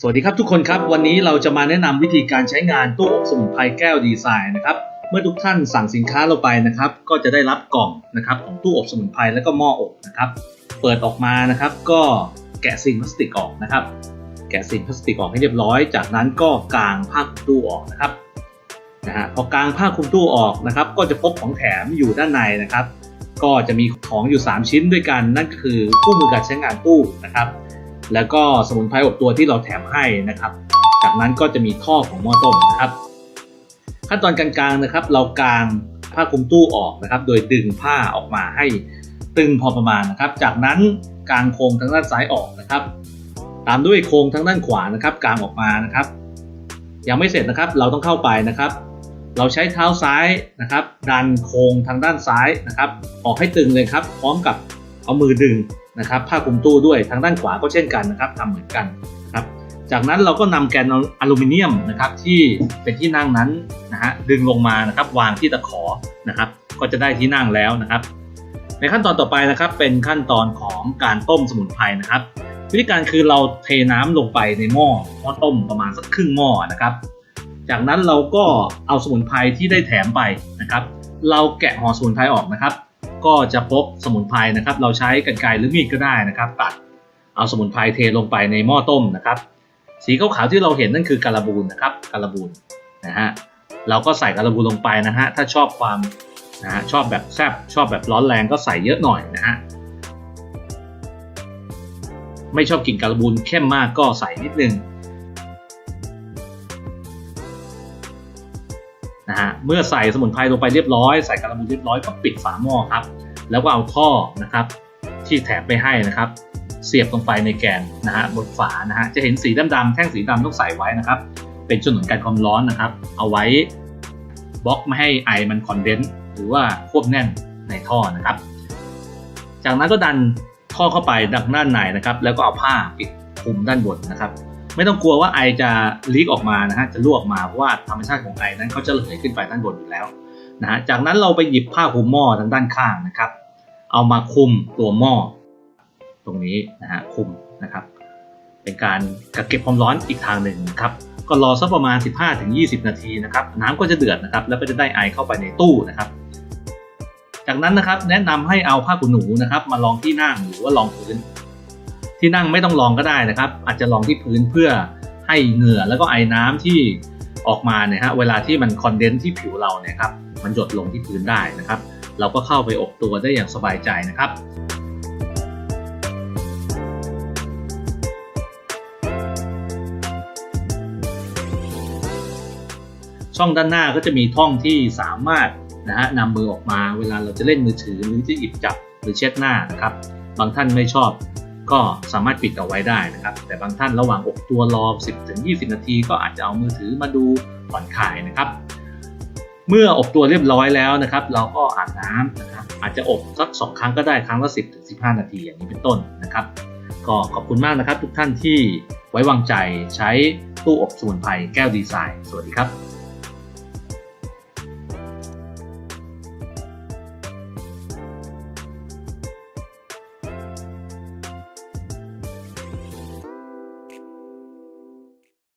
สวัสดีครับทุกคนครับ วันนี้เราจะมาแนะนำวิธีการใช้งานตู้อบสมุนไพรแก้วดีไซน์นะครับเมื่อทุกท่านสั่งสินค้าเราไปนะครับ ก็จะได้รับกล่องนะครับของตู้อบสมุนไพรแล้วก็หม้ออบนะครับ เปิดออกมานะครับ ก็แกะสิ่งพลาสติกออกนะครับ แกะสิ่งพลาสติกออกให้เรียบร้อย จากนั้นก็กางผ้าคลุมตู้ออกนะครับนะฮะพอกางผ้าคลุมตู้ออกนะครับ ก็จะพบของแถมอยู่ด้านในนะครับ ก็จะมีของอยู่ 3 ชิ้นด้วยกันนั่นก็คือคู่มือการใช้งานตู้นะครับ แล้วก็สมุนไพรอบตัวที่เราแถมให้นะครับ จากนั้นก็จะมีท่อของหม้อต้มนะครับ ขั้นตอนกลางๆนะครับ เรากางผ้าคลุมตู้ออกนะครับ โดยดึงผ้าออกมาให้ตึงพอประมาณนะครับ จากนั้นกางโครงทางด้านซ้ายออกนะครับ ตามด้วยโครงทางด้านขวานะครับ กางออกมานะครับ ยังไม่เสร็จนะครับ เราต้องเข้าไปนะครับ เราใช้เท้าซ้ายนะครับ ดันโครงทางด้านซ้ายนะครับ ออกให้ตึงเลยครับ พร้อมกับ เอามือดึงนะครับผ้าคลุมตู้ด้วยทางด้านขวาก็เช่นกันนะครับทำเหมือนกันนะครับจากนั้นเราก็นำแกนอลูมิเนียมนะครับที่เป็นที่นั่งนั้นนะฮะดึงลงมานะครับวางที่ตะขอนะครับก็จะได้ที่นั่งแล้วนะครับ ในขั้นตอนต่อไปนะครับเป็นขั้นตอนของการต้มสมุนไพรนะครับ วิธีการคือเราเทน้ำลงไปในหม้อหม้อต้มประมาณสักครึ่งหม้อนะครับ จากนั้นเราก็เอาสมุนไพรที่ได้แถมไปนะครับ เราแกะห่อสมุนไพรออกนะครับ ก็จะพบสมุนไพรนะครับ เราใช้กรรไกรหรือมีดก็ได้นะครับ ตัดเอาสมุนไพรเทลงไปในหม้อต้มนะครับ สีขาวๆที่เราเห็นนั่นคือการบูนนะครับการบูนนะฮะเราก็ใส่การบูนลงไปนะฮะถ้าชอบความนะฮะชอบแบบแซบชอบแบบร้อนแรงก็ใส่เยอะหน่อยนะฮะไม่ชอบกลิ่นการบูนเข้มมากก็ใส่นิดนึง นะฮะเมื่อใส่สมุนไพรลงไปเรียบร้อยใส่การบูนเรียบร้อยก็ปิดฝาหม้อครับ แล้วก็เอาท่อนะครับ ที่แถมไปให้นะครับ เสียบลงไปในแกนนะฮะบนฝานะฮะจะเห็นสีดำๆแท่งสีดำต้องใส่ไว้นะครับ เป็นจุดหนุนกันความร้อนนะครับ เอาไว้บล็อกไม่ให้ไอมันคอนเดนซ์หรือว่าควบแน่นในท่อนะครับ จากนั้นก็ดันท่อเข้าไปดักด้านในนะครับ แล้วก็เอาผ้าปิดคลุมด้านบนนะครับ ไม่ต้องกลัวว่าไอจะลีกออกมานะฮะจะรั่วออกมาเพราะว่าธรรมชาติของไอนั้นเขาจะระเหยขึ้นไปด้านบนอยู่แล้วนะฮะจากนั้นเราไปหยิบผ้าคลุมหม้อทางด้านข้างนะครับ เอามาคลุมตัวหม้อตรงนี้นะฮะคุมนะครับ เป็นการกักเก็บความร้อนอีกทางหนึ่งนะครับก็รอสักประมาณ 15-20 นาทีนะครับน้ำก็จะเดือดนะครับ แล้วก็จะได้ไอเข้าไปในตู้นะครับ จากนั้นนะครับแนะนำให้เอาผ้าขนหนูนะครับ มาลองที่นั่งหรือว่าลองพื้น ที่นั่งไม่ต้องลองก็ได้นะครับ อาจจะลองที่พื้นเพื่อให้เหงื่อแล้วก็ไอ้น้ำที่ออกมาเนี่ยฮะเวลาที่มันคอนเดนซ์ที่ผิวเราเนี่ยครับมันหยดลงที่พื้นได้นะครับ เราก็เข้าไปอบตัวได้อย่างสบายใจนะครับช่องด้านหน้าก็จะมีท่องที่สามารถนะฮะนำมือออกมาเวลาเราจะเล่นมือถือหรือจะหยิบจับหรือเช็ดหน้านะครับ บางท่านไม่ชอบ ก็สามารถปิดเอาไว้ได้นะครับ แต่บางท่านระหว่างอบตัวรอ 10-20 นาที ก็อาจจะเอามือถือมาดูผ่อนคลายนะครับ เมื่ออบตัวเรียบร้อยแล้วนะครับ เราก็อาบน้ำนะครับอาจจะอบสักสองครั้งก็ได้ครั้งละ 10-15 นาทีอย่างนี้เป็นต้นนะครับ ก็ขอบคุณมากนะครับ ทุกท่านที่ไว้วางใจใช้ตู้อบสมุนไพรแก้วดีไซน์ สวัสดีครับ